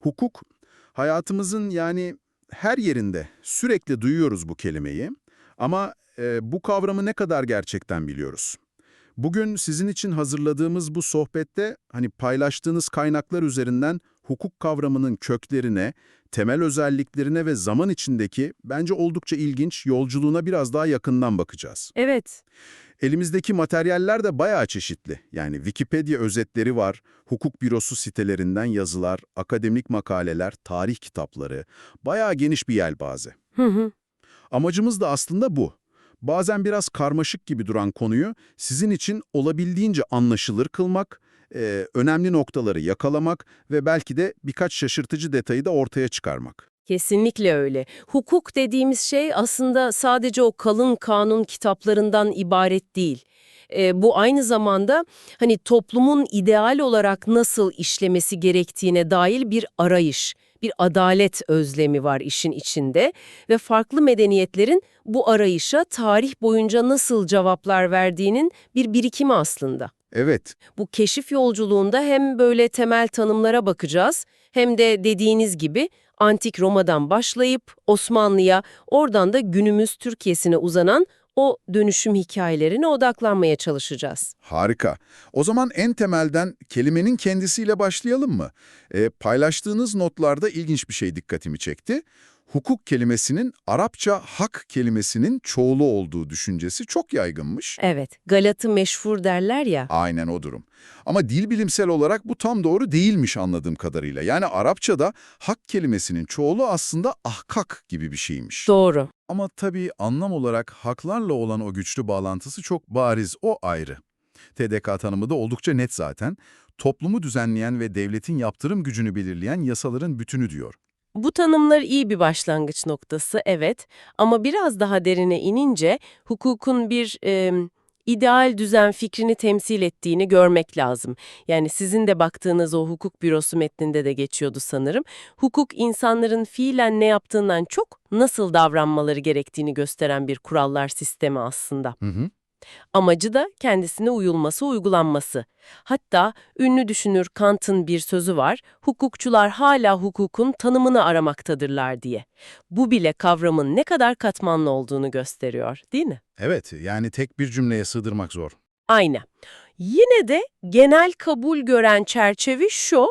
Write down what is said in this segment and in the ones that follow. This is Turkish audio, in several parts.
Hukuk, hayatımızın yani her yerinde sürekli duyuyoruz bu kelimeyi ama e, bu kavramı ne kadar gerçekten biliyoruz? Bugün sizin için hazırladığımız bu sohbette hani paylaştığınız kaynaklar üzerinden hukuk kavramının köklerine, temel özelliklerine ve zaman içindeki bence oldukça ilginç yolculuğuna biraz daha yakından bakacağız. Evet, Elimizdeki materyaller de bayağı çeşitli. Yani Wikipedia özetleri var, hukuk bürosu sitelerinden yazılar, akademik makaleler, tarih kitapları. Bayağı geniş bir yelpaze. hı hı. Amacımız da aslında bu. Bazen biraz karmaşık gibi duran konuyu sizin için olabildiğince anlaşılır kılmak, e, önemli noktaları yakalamak ve belki de birkaç şaşırtıcı detayı da ortaya çıkarmak. Kesinlikle öyle. Hukuk dediğimiz şey aslında sadece o kalın kanun kitaplarından ibaret değil. E, bu aynı zamanda hani toplumun ideal olarak nasıl işlemesi gerektiğine dair bir arayış, bir adalet özlemi var işin içinde ve farklı medeniyetlerin bu arayışa tarih boyunca nasıl cevaplar verdiğinin bir birikimi aslında. Evet, Bu keşif yolculuğunda hem böyle temel tanımlara bakacağız hem de dediğiniz gibi Antik Roma'dan başlayıp Osmanlı'ya oradan da günümüz Türkiye'sine uzanan o dönüşüm hikayelerine odaklanmaya çalışacağız. Harika. O zaman en temelden kelimenin kendisiyle başlayalım mı? E, paylaştığınız notlarda ilginç bir şey dikkatimi çekti. Hukuk kelimesinin Arapça hak kelimesinin çoğulu olduğu düşüncesi çok yaygınmış. Evet, Galat'ı meşhur derler ya. Aynen o durum. Ama dil bilimsel olarak bu tam doğru değilmiş anladığım kadarıyla. Yani Arapçada hak kelimesinin çoğulu aslında ahkak gibi bir şeymiş. Doğru. Ama tabii anlam olarak haklarla olan o güçlü bağlantısı çok bariz, o ayrı. TDK tanımı da oldukça net zaten. Toplumu düzenleyen ve devletin yaptırım gücünü belirleyen yasaların bütünü diyor. Bu tanımlar iyi bir başlangıç noktası, evet. Ama biraz daha derine inince hukukun bir e, ideal düzen fikrini temsil ettiğini görmek lazım. Yani sizin de baktığınız o hukuk bürosu metninde de geçiyordu sanırım. Hukuk insanların fiilen ne yaptığından çok nasıl davranmaları gerektiğini gösteren bir kurallar sistemi aslında. Hı hı. Amacı da kendisine uyulması, uygulanması. Hatta ünlü düşünür Kant'ın bir sözü var, hukukçular hala hukukun tanımını aramaktadırlar diye. Bu bile kavramın ne kadar katmanlı olduğunu gösteriyor, değil mi? Evet, yani tek bir cümleye sığdırmak zor. Aynen. Yine de genel kabul gören çerçeve şu,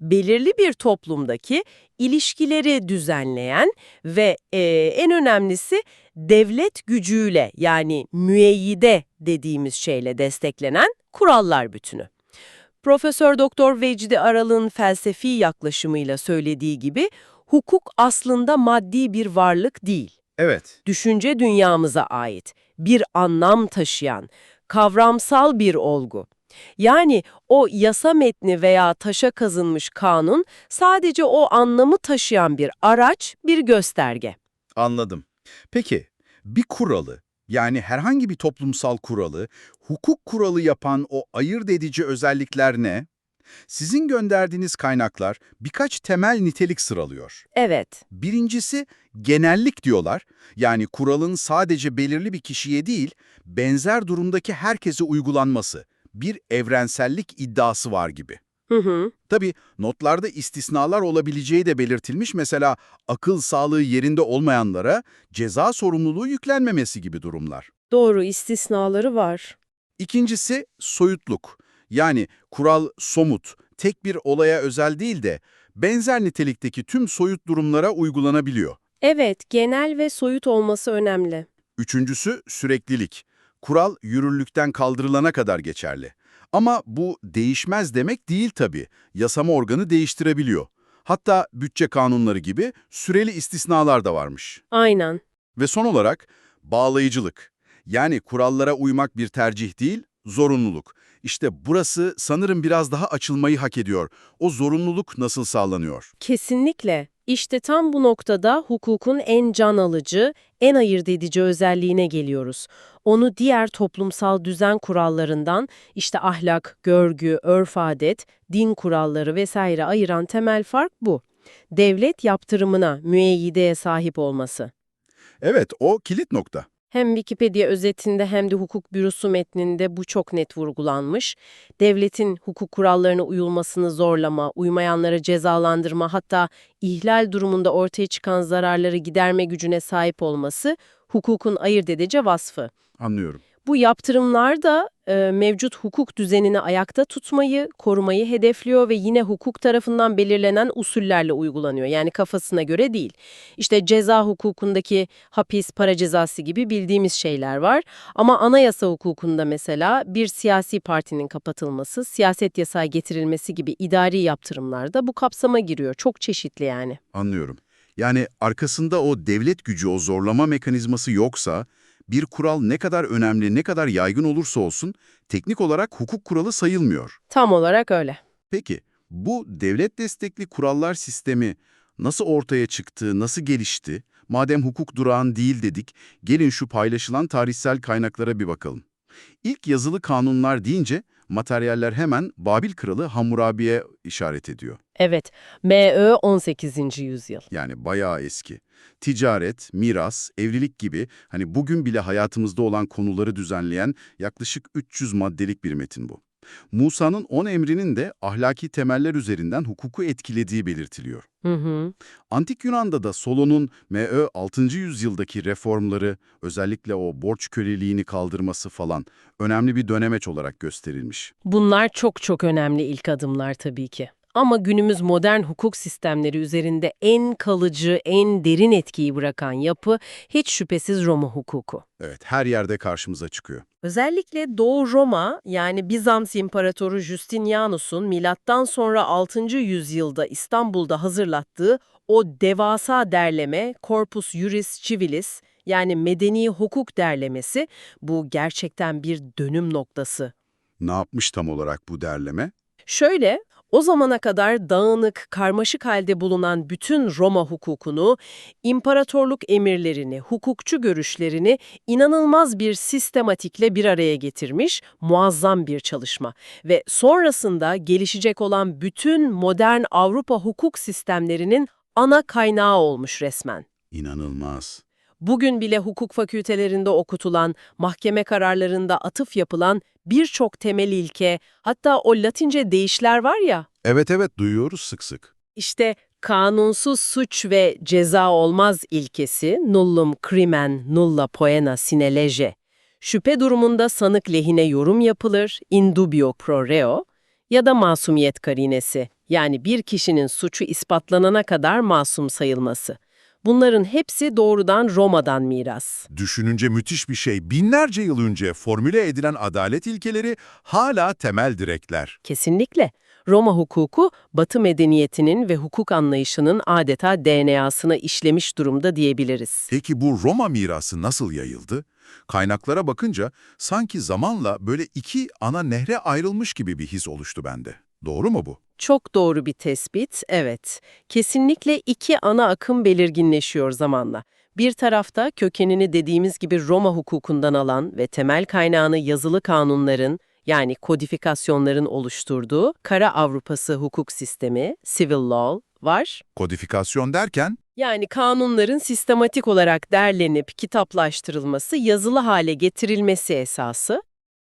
belirli bir toplumdaki ilişkileri düzenleyen ve eee, en önemlisi devlet gücüyle yani müeyyide dediğimiz şeyle desteklenen kurallar bütünü. Profesör Doktor Vecdi Aral'ın felsefi yaklaşımıyla söylediği gibi hukuk aslında maddi bir varlık değil Evet, düşünce dünyamıza ait, bir anlam taşıyan, kavramsal bir olgu. Yani o yasa metni veya taşa kazınmış kanun sadece o anlamı taşıyan bir araç, bir gösterge. anladım. Peki, bir kuralı, yani herhangi bir toplumsal kuralı, hukuk kuralı yapan o ayırt edici özellikler ne? Sizin gönderdiğiniz kaynaklar birkaç temel nitelik sıralıyor. Evet, Birincisi genellik diyorlar. Yani kuralın sadece belirli bir kişiye değil, benzer durumdaki herkese uygulanması. Bir evrensellik iddiası var gibi. Hı hı, Tabii notlarda istisnalar olabileceği de belirtilmiş. Mesela akıl sağlığı yerinde olmayanlara ceza sorumluluğu yüklenmemesi gibi durumlar. doğru istisnaları var. İkincisi soyutluk. Yani kural somut, tek bir olaya özel değil de benzer nitelikteki tüm soyut durumlara uygulanabiliyor. Evet, genel ve soyut olması önemli. Üçüncüsü süreklilik. Kural yürürlükten kaldırılana kadar geçerli. Ama bu değişmez demek değil tabii. Yasama organı değiştirebiliyor. Hatta bütçe kanunları gibi süreli istisnalar da varmış. Aynen. Ve son olarak bağlayıcılık. Yani kurallara uymak bir tercih değil, zorunluluk. İşte burası sanırım biraz daha açılmayı hak ediyor. O zorunluluk nasıl sağlanıyor? Kesinlikle. İşte tam bu noktada hukukun en can alıcı, en ayırt edici özelliğine geliyoruz. Onu diğer toplumsal düzen kurallarından, işte ahlak, görgü, örf adet, din kuralları vesaire ayıran temel fark bu. Devlet yaptırımına, müeyyideye sahip olması. Evet, o kilit nokta. Hem Wikipedia özetinde hem de hukuk bürosu metninde bu çok net vurgulanmış. Devletin hukuk kurallarına uyulmasını zorlama, uymayanları cezalandırma hatta ihlal durumunda ortaya çıkan zararları giderme gücüne sahip olması hukukun ayırt edici vasfı. Anlıyorum. Bu yaptırımlar da e, mevcut hukuk düzenini ayakta tutmayı, korumayı hedefliyor ve yine hukuk tarafından belirlenen usullerle uygulanıyor. Yani kafasına göre değil. İşte ceza hukukundaki hapis, para cezası gibi bildiğimiz şeyler var. Ama anayasa hukukunda mesela bir siyasi partinin kapatılması, siyaset yasağı getirilmesi gibi idari yaptırımlar da bu kapsama giriyor. Çok çeşitli yani. Anlıyorum. Yani arkasında o devlet gücü, o zorlama mekanizması yoksa, bir kural ne kadar önemli, ne kadar yaygın olursa olsun, teknik olarak hukuk kuralı sayılmıyor. Tam olarak öyle. Peki, bu devlet destekli kurallar sistemi nasıl ortaya çıktı, nasıl gelişti? Madem hukuk durağan değil dedik, gelin şu paylaşılan tarihsel kaynaklara bir bakalım. İlk yazılı kanunlar deyince materyaller hemen Babil Kralı Hammurabi'ye işaret ediyor. Evet, M.Ö. 18. yüzyıl. Yani bayağı eski. Ticaret, miras, evlilik gibi hani bugün bile hayatımızda olan konuları düzenleyen yaklaşık 300 maddelik bir metin bu. Musa'nın 10 emrinin de ahlaki temeller üzerinden hukuku etkilediği belirtiliyor. Hı hı. Antik Yunan'da da Solon'un M.Ö. 6. yüzyıldaki reformları, özellikle o borç köleliğini kaldırması falan önemli bir dönemeç olarak gösterilmiş. Bunlar çok çok önemli ilk adımlar tabii ki. Ama günümüz modern hukuk sistemleri üzerinde en kalıcı, en derin etkiyi bırakan yapı hiç şüphesiz Roma hukuku. Evet, her yerde karşımıza çıkıyor. Özellikle Doğu Roma yani Bizans İmparatoru Justinianus'un milattan sonra 6. yüzyılda İstanbul'da hazırlattığı o devasa derleme Corpus Juris Civilis yani medeni hukuk derlemesi bu gerçekten bir dönüm noktası. Ne yapmış tam olarak bu derleme? Şöyle, o zamana kadar dağınık, karmaşık halde bulunan bütün Roma hukukunu, imparatorluk emirlerini, hukukçu görüşlerini inanılmaz bir sistematikle bir araya getirmiş muazzam bir çalışma. Ve sonrasında gelişecek olan bütün modern Avrupa hukuk sistemlerinin ana kaynağı olmuş resmen. İnanılmaz. Bugün bile hukuk fakültelerinde okutulan, mahkeme kararlarında atıf yapılan birçok temel ilke, hatta o Latince deyişler var ya, Evet evet duyuyoruz sık sık. işte kanunsuz suç ve ceza olmaz ilkesi nullum crimen nulla poena sine lege. Şüphe durumunda sanık lehine yorum yapılır, in dubio pro reo ya da masumiyet karinesi, yani bir kişinin suçu ispatlanana kadar masum sayılması. Bunların hepsi doğrudan Roma'dan miras. Düşününce müthiş bir şey. Binlerce yıl önce formüle edilen adalet ilkeleri hala temel direkler. Kesinlikle. Roma hukuku, Batı medeniyetinin ve hukuk anlayışının adeta DNA'sına işlemiş durumda diyebiliriz. Peki bu Roma mirası nasıl yayıldı? Kaynaklara bakınca sanki zamanla böyle iki ana nehre ayrılmış gibi bir his oluştu bende. Doğru mu bu? Çok doğru bir tespit, evet. Kesinlikle iki ana akım belirginleşiyor zamanla. Bir tarafta kökenini dediğimiz gibi Roma hukukundan alan ve temel kaynağını yazılı kanunların, yani kodifikasyonların oluşturduğu Kara Avrupası hukuk sistemi, civil law, var. Kodifikasyon derken Yani kanunların sistematik olarak derlenip kitaplaştırılması, yazılı hale getirilmesi esası.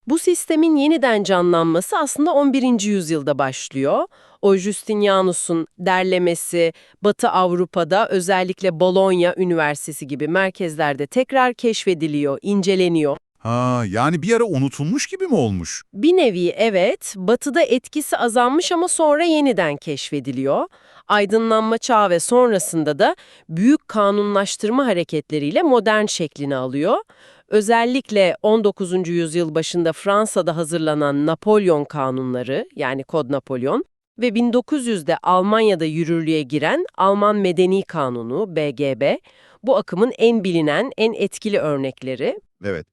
Bu sistemin yeniden canlanması aslında 11. yüzyılda başlıyor. O Justinianus'un derlemesi Batı Avrupa'da özellikle Bologna Üniversitesi gibi merkezlerde tekrar keşfediliyor, inceleniyor. ha yani bir ara unutulmuş gibi mi olmuş? Bir nevi evet, batıda etkisi azalmış ama sonra yeniden keşfediliyor. Aydınlanma çağı ve sonrasında da büyük kanunlaştırma hareketleriyle modern şeklini alıyor. Özellikle 19. yüzyıl başında Fransa'da hazırlanan Napolyon kanunları yani Kod Napolyon ve 1900'de Almanya'da yürürlüğe giren Alman Medeni Kanunu BGB bu akımın en bilinen, en etkili örnekleri. Evet.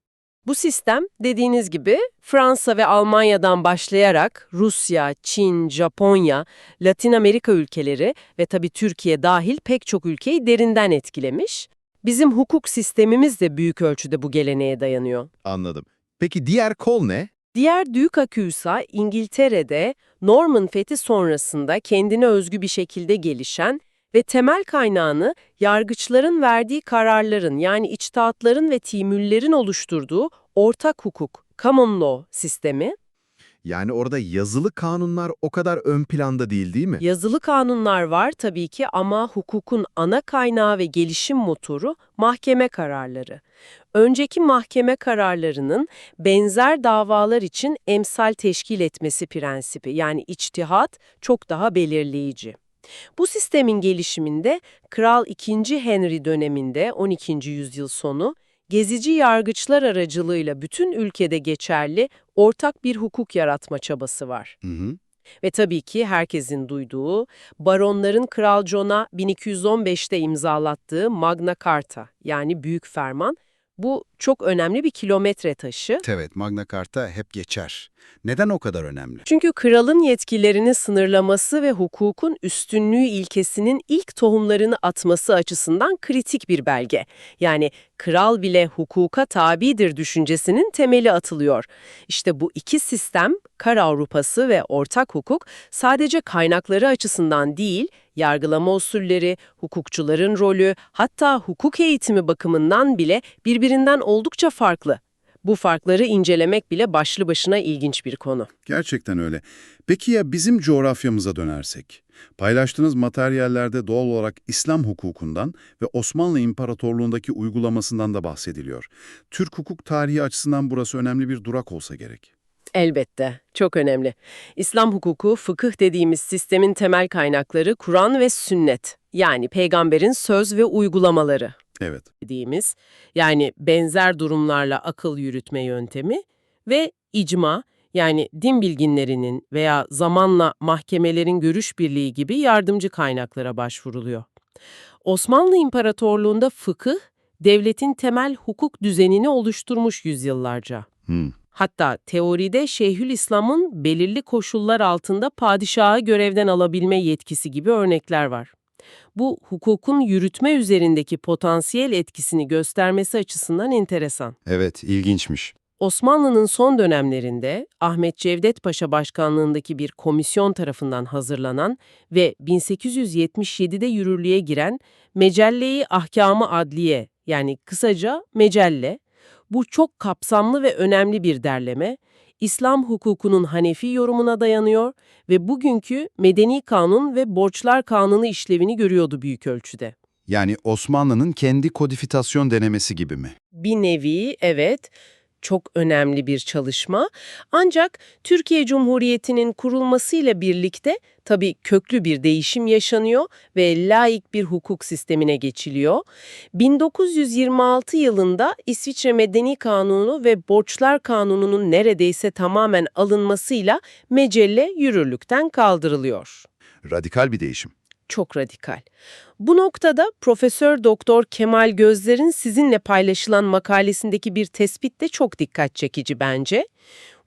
Bu sistem dediğiniz gibi Fransa ve Almanya'dan başlayarak Rusya, Çin, Japonya, Latin Amerika ülkeleri ve tabii Türkiye dahil pek çok ülkeyi derinden etkilemiş. Bizim hukuk sistemimiz de büyük ölçüde bu geleneğe dayanıyor. Anladım. Peki diğer kol ne? Diğer büyük aküysa İngiltere'de Norman fethi sonrasında kendine özgü bir şekilde gelişen ve temel kaynağını yargıçların verdiği kararların yani içtihatların ve timüllerin oluşturduğu ortak hukuk, common law sistemi, Yani orada yazılı kanunlar o kadar ön planda değil değil mi? yazılı kanunlar var tabii ki ama hukukun ana kaynağı ve gelişim motoru mahkeme kararları. Önceki mahkeme kararlarının benzer davalar için emsal teşkil etmesi prensibi yani içtihat çok daha belirleyici. Bu sistemin gelişiminde Kral II. Henry döneminde 12. yüzyıl sonu gezici yargıçlar aracılığıyla bütün ülkede geçerli ortak bir hukuk yaratma çabası var. Hı hı. Ve tabii ki herkesin duyduğu, baronların Kral John'a 1215'te imzalattığı Magna Carta yani Büyük Ferman, bu çok önemli bir kilometre taşı. Evet, Magna Carta hep geçer. Neden o kadar önemli? Çünkü kralın yetkilerini sınırlaması ve hukukun üstünlüğü ilkesinin ilk tohumlarını atması açısından kritik bir belge. Yani kral bile hukuka tabidir düşüncesinin temeli atılıyor. İşte bu iki sistem, Kara Avrupası ve ortak hukuk sadece kaynakları açısından değil, yargılama usulleri, hukukçuların rolü, hatta hukuk eğitimi bakımından bile birbirinden oldukça farklı. Bu farkları incelemek bile başlı başına ilginç bir konu. Gerçekten öyle. Peki ya bizim coğrafyamıza dönersek? Paylaştığınız materyallerde doğal olarak İslam hukukundan ve Osmanlı İmparatorluğundaki uygulamasından da bahsediliyor. Türk hukuk tarihi açısından burası önemli bir durak olsa gerek. Elbette, çok önemli. İslam hukuku, fıkıh dediğimiz sistemin temel kaynakları Kur'an ve sünnet. Yani peygamberin söz ve uygulamaları Evet. dediğimiz, yani benzer durumlarla akıl yürütme yöntemi ve icma, yani din bilginlerinin veya zamanla mahkemelerin görüş birliği gibi yardımcı kaynaklara başvuruluyor. Osmanlı İmparatorluğu'nda fıkıh, devletin temel hukuk düzenini oluşturmuş yüzyıllarca. Hmm. Hatta teoride Şeyhülislam'ın belirli koşullar altında padişahı görevden alabilme yetkisi gibi örnekler var. Bu hukukun yürütme üzerindeki potansiyel etkisini göstermesi açısından enteresan. Evet, ilginçmiş. Osmanlı'nın son dönemlerinde Ahmet Cevdet Paşa başkanlığındaki bir komisyon tarafından hazırlanan ve 1877'de yürürlüğe giren Mecelle-i Ahkamı Adliye yani kısaca Mecelle, bu çok kapsamlı ve önemli bir derleme, İslam hukukunun Hanefi yorumuna dayanıyor ve bugünkü medeni kanun ve borçlar kanunu işlevini görüyordu büyük ölçüde. Yani Osmanlı'nın kendi kodifikasyon denemesi gibi mi? Bir nevi evet çok önemli bir çalışma. Ancak Türkiye Cumhuriyeti'nin kurulmasıyla birlikte tabii köklü bir değişim yaşanıyor ve laik bir hukuk sistemine geçiliyor. 1926 yılında İsviçre Medeni Kanunu ve Borçlar Kanunu'nun neredeyse tamamen alınmasıyla mecelle yürürlükten kaldırılıyor Radikal bir değişim. Çok radikal. Bu noktada Profesör Doktor Kemal Gözler'in sizinle paylaşılan makalesindeki bir tespit de çok dikkat çekici bence.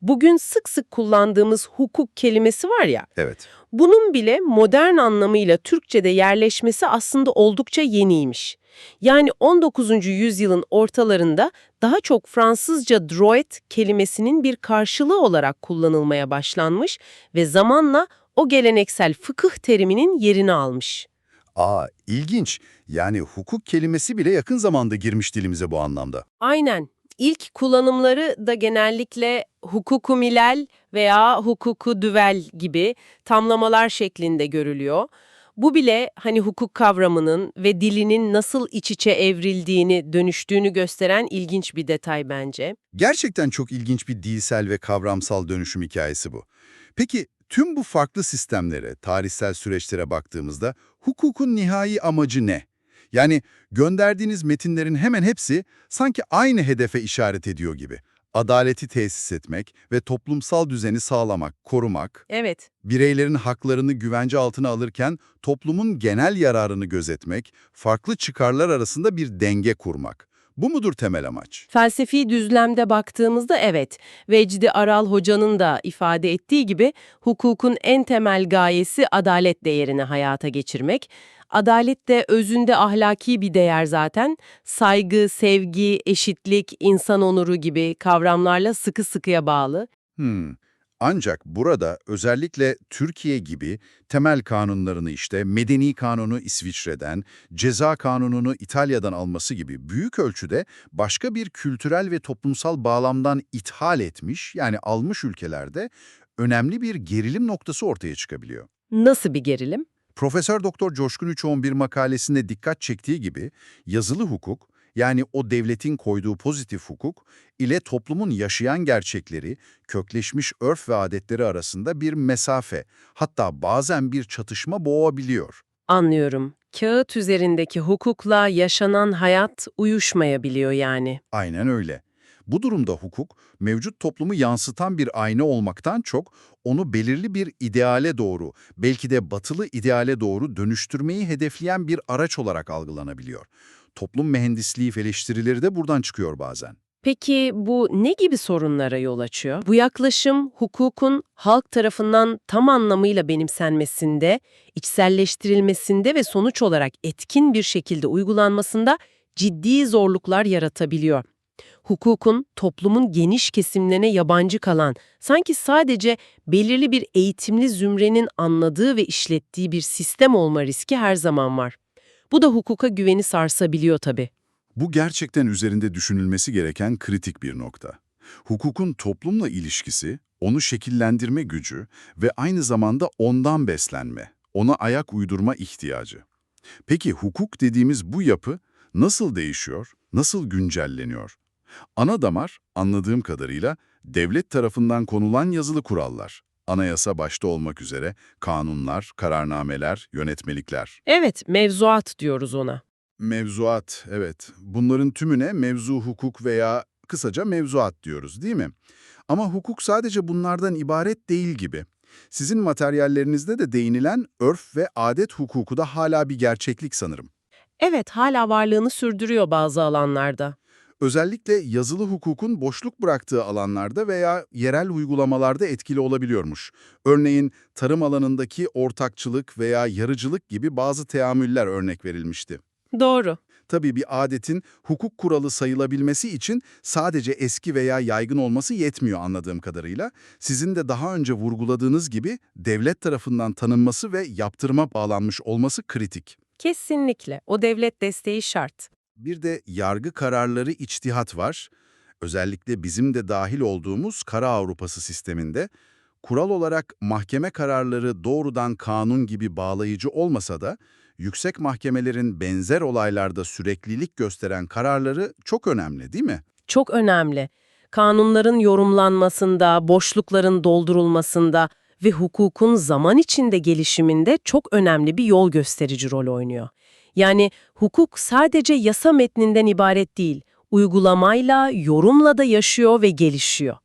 Bugün sık sık kullandığımız hukuk kelimesi var ya, Evet. bunun bile modern anlamıyla Türkçe'de yerleşmesi aslında oldukça yeniymiş. Yani 19. yüzyılın ortalarında daha çok Fransızca droit kelimesinin bir karşılığı olarak kullanılmaya başlanmış ve zamanla o geleneksel fıkıh teriminin yerini almış. Aa, ilginç. Yani hukuk kelimesi bile yakın zamanda girmiş dilimize bu anlamda. Aynen. İlk kullanımları da genellikle hukuku milal veya hukuku düvel gibi tamlamalar şeklinde görülüyor. Bu bile hani hukuk kavramının ve dilinin nasıl iç içe evrildiğini, dönüştüğünü gösteren ilginç bir detay bence. Gerçekten çok ilginç bir dilsel ve kavramsal dönüşüm hikayesi bu. Peki tüm bu farklı sistemlere, tarihsel süreçlere baktığımızda hukukun nihai amacı ne? Yani gönderdiğiniz metinlerin hemen hepsi sanki aynı hedefe işaret ediyor gibi. Adaleti tesis etmek ve toplumsal düzeni sağlamak, korumak, Evet, bireylerin haklarını güvence altına alırken toplumun genel yararını gözetmek, farklı çıkarlar arasında bir denge kurmak. Bu mudur temel amaç? Felsefi düzlemde baktığımızda evet, Vecdi Aral Hoca'nın da ifade ettiği gibi hukukun en temel gayesi adalet değerini hayata geçirmek. Adalet de özünde ahlaki bir değer zaten. Saygı, sevgi, eşitlik, insan onuru gibi kavramlarla sıkı sıkıya bağlı. Hmm. Ancak burada özellikle Türkiye gibi temel kanunlarını işte medeni kanunu İsviçre'den, ceza kanununu İtalya'dan alması gibi büyük ölçüde başka bir kültürel ve toplumsal bağlamdan ithal etmiş yani almış ülkelerde önemli bir gerilim noktası ortaya çıkabiliyor. Nasıl bir gerilim? Profesör Doktor Coşkun Üçoğ'un bir makalesinde dikkat çektiği gibi yazılı hukuk yani o devletin koyduğu pozitif hukuk ile toplumun yaşayan gerçekleri, kökleşmiş örf ve adetleri arasında bir mesafe, hatta bazen bir çatışma boğabiliyor. Anlıyorum. Kağıt üzerindeki hukukla yaşanan hayat uyuşmayabiliyor yani. Aynen öyle. Bu durumda hukuk, mevcut toplumu yansıtan bir ayna olmaktan çok, onu belirli bir ideale doğru, belki de batılı ideale doğru dönüştürmeyi hedefleyen bir araç olarak algılanabiliyor. Toplum mühendisliği eleştirileri de buradan çıkıyor bazen. Peki bu ne gibi sorunlara yol açıyor? Bu yaklaşım hukukun halk tarafından tam anlamıyla benimsenmesinde, içselleştirilmesinde ve sonuç olarak etkin bir şekilde uygulanmasında ciddi zorluklar yaratabiliyor. Hukukun toplumun geniş kesimlerine yabancı kalan, sanki sadece belirli bir eğitimli zümrenin anladığı ve işlettiği bir sistem olma riski her zaman var. Bu da hukuka güveni sarsabiliyor tabii. Bu gerçekten üzerinde düşünülmesi gereken kritik bir nokta. Hukukun toplumla ilişkisi, onu şekillendirme gücü ve aynı zamanda ondan beslenme, ona ayak uydurma ihtiyacı. Peki hukuk dediğimiz bu yapı nasıl değişiyor, nasıl güncelleniyor? Ana damar, anladığım kadarıyla, devlet tarafından konulan yazılı kurallar. Anayasa başta olmak üzere kanunlar, kararnameler, yönetmelikler. Evet, mevzuat diyoruz ona. Mevzuat, evet. Bunların tümüne mevzu hukuk veya kısaca mevzuat diyoruz değil mi? Ama hukuk sadece bunlardan ibaret değil gibi. Sizin materyallerinizde de değinilen örf ve adet hukuku da hala bir gerçeklik sanırım. Evet, hala varlığını sürdürüyor bazı alanlarda. Özellikle yazılı hukukun boşluk bıraktığı alanlarda veya yerel uygulamalarda etkili olabiliyormuş. Örneğin tarım alanındaki ortakçılık veya yarıcılık gibi bazı teamüller örnek verilmişti. Doğru. Tabii bir adetin hukuk kuralı sayılabilmesi için sadece eski veya yaygın olması yetmiyor anladığım kadarıyla. Sizin de daha önce vurguladığınız gibi devlet tarafından tanınması ve yaptırıma bağlanmış olması kritik. Kesinlikle. O devlet desteği şart. Bir de yargı kararları içtihat var. Özellikle bizim de dahil olduğumuz Kara Avrupası sisteminde kural olarak mahkeme kararları doğrudan kanun gibi bağlayıcı olmasa da yüksek mahkemelerin benzer olaylarda süreklilik gösteren kararları çok önemli değil mi? Çok önemli. Kanunların yorumlanmasında, boşlukların doldurulmasında ve hukukun zaman içinde gelişiminde çok önemli bir yol gösterici rol oynuyor. Yani hukuk sadece yasa metninden ibaret değil, uygulamayla, yorumla da yaşıyor ve gelişiyor.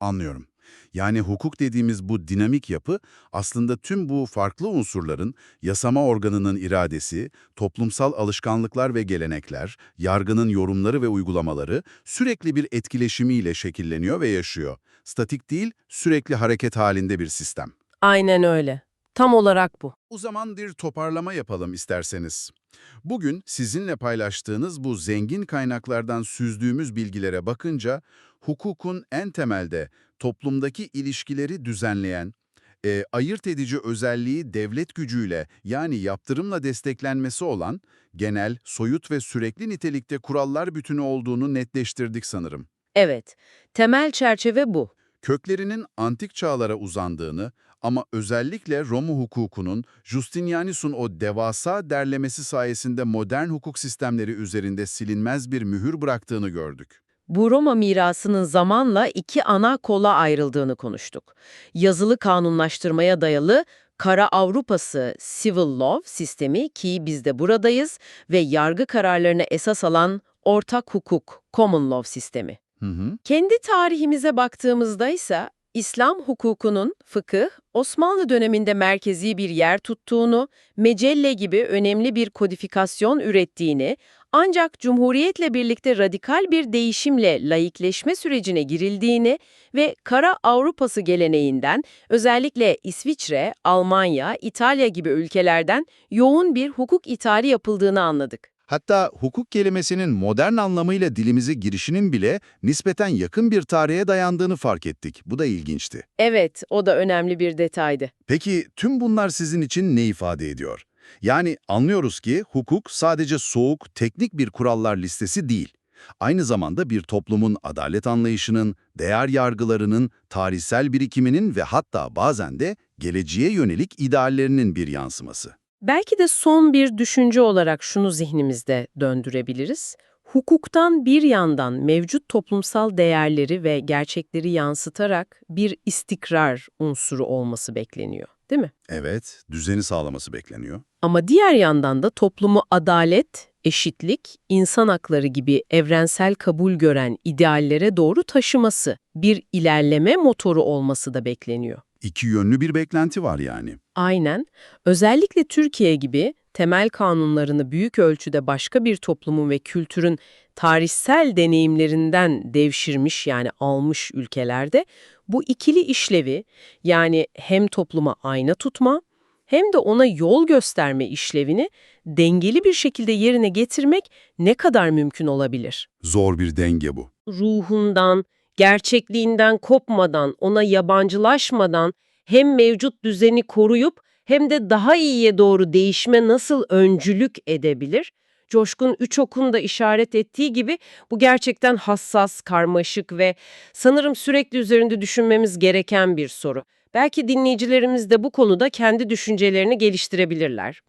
Anlıyorum. Yani hukuk dediğimiz bu dinamik yapı aslında tüm bu farklı unsurların yasama organının iradesi, toplumsal alışkanlıklar ve gelenekler, yargının yorumları ve uygulamaları sürekli bir etkileşimiyle şekilleniyor ve yaşıyor. Statik değil, sürekli hareket halinde bir sistem. Aynen öyle. Tam olarak bu. O zaman bir toparlama yapalım isterseniz. Bugün sizinle paylaştığınız bu zengin kaynaklardan süzdüğümüz bilgilere bakınca hukukun en temelde toplumdaki ilişkileri düzenleyen, e, ayırt edici özelliği devlet gücüyle yani yaptırımla desteklenmesi olan genel, soyut ve sürekli nitelikte kurallar bütünü olduğunu netleştirdik sanırım. Evet, temel çerçeve bu. köklerinin antik çağlara uzandığını ama özellikle Roma hukukunun Justinianus'un o devasa derlemesi sayesinde modern hukuk sistemleri üzerinde silinmez bir mühür bıraktığını gördük. Bu Roma mirasının zamanla iki ana kola ayrıldığını konuştuk. Yazılı kanunlaştırmaya dayalı Kara Avrupası Civil Law sistemi ki biz de buradayız ve yargı kararlarını esas alan ortak hukuk Common Law sistemi. Hı hı. Kendi tarihimize baktığımızda ise İslam hukukunun fıkıh, Osmanlı döneminde merkezi bir yer tuttuğunu, mecelle gibi önemli bir kodifikasyon ürettiğini, ancak Cumhuriyet'le birlikte radikal bir değişimle laikleşme sürecine girildiğini ve Kara Avrupası geleneğinden özellikle İsviçre, Almanya, İtalya gibi ülkelerden yoğun bir hukuk ithali yapıldığını anladık. Hatta hukuk kelimesinin modern anlamıyla dilimize girişinin bile nispeten yakın bir tarihe dayandığını fark ettik. Bu da ilginçti. Evet, o da önemli bir detaydı. Peki tüm bunlar sizin için ne ifade ediyor? Yani anlıyoruz ki hukuk sadece soğuk, teknik bir kurallar listesi değil. Aynı zamanda bir toplumun adalet anlayışının, değer yargılarının, tarihsel birikiminin ve hatta bazen de geleceğe yönelik ideallerinin bir yansıması. Belki de son bir düşünce olarak şunu zihnimizde döndürebiliriz. Hukuktan bir yandan mevcut toplumsal değerleri ve gerçekleri yansıtarak bir istikrar unsuru olması bekleniyor, değil mi? Evet, düzeni sağlaması bekleniyor. Ama diğer yandan da toplumu adalet, eşitlik, insan hakları gibi evrensel kabul gören ideallere doğru taşıması, bir ilerleme motoru olması da bekleniyor. İki yönlü bir beklenti var yani. Aynen. Özellikle Türkiye gibi temel kanunlarını büyük ölçüde başka bir toplumun ve kültürün tarihsel deneyimlerinden devşirmiş yani almış ülkelerde bu ikili işlevi yani hem topluma ayna tutma hem de ona yol gösterme işlevini dengeli bir şekilde yerine getirmek ne kadar mümkün olabilir? Zor bir denge bu. ruhundan, gerçekliğinden kopmadan, ona yabancılaşmadan hem mevcut düzeni koruyup hem de daha iyiye doğru değişme nasıl öncülük edebilir? Coşkun Üçok'un da işaret ettiği gibi bu gerçekten hassas, karmaşık ve sanırım sürekli üzerinde düşünmemiz gereken bir soru. Belki dinleyicilerimiz de bu konuda kendi düşüncelerini geliştirebilirler.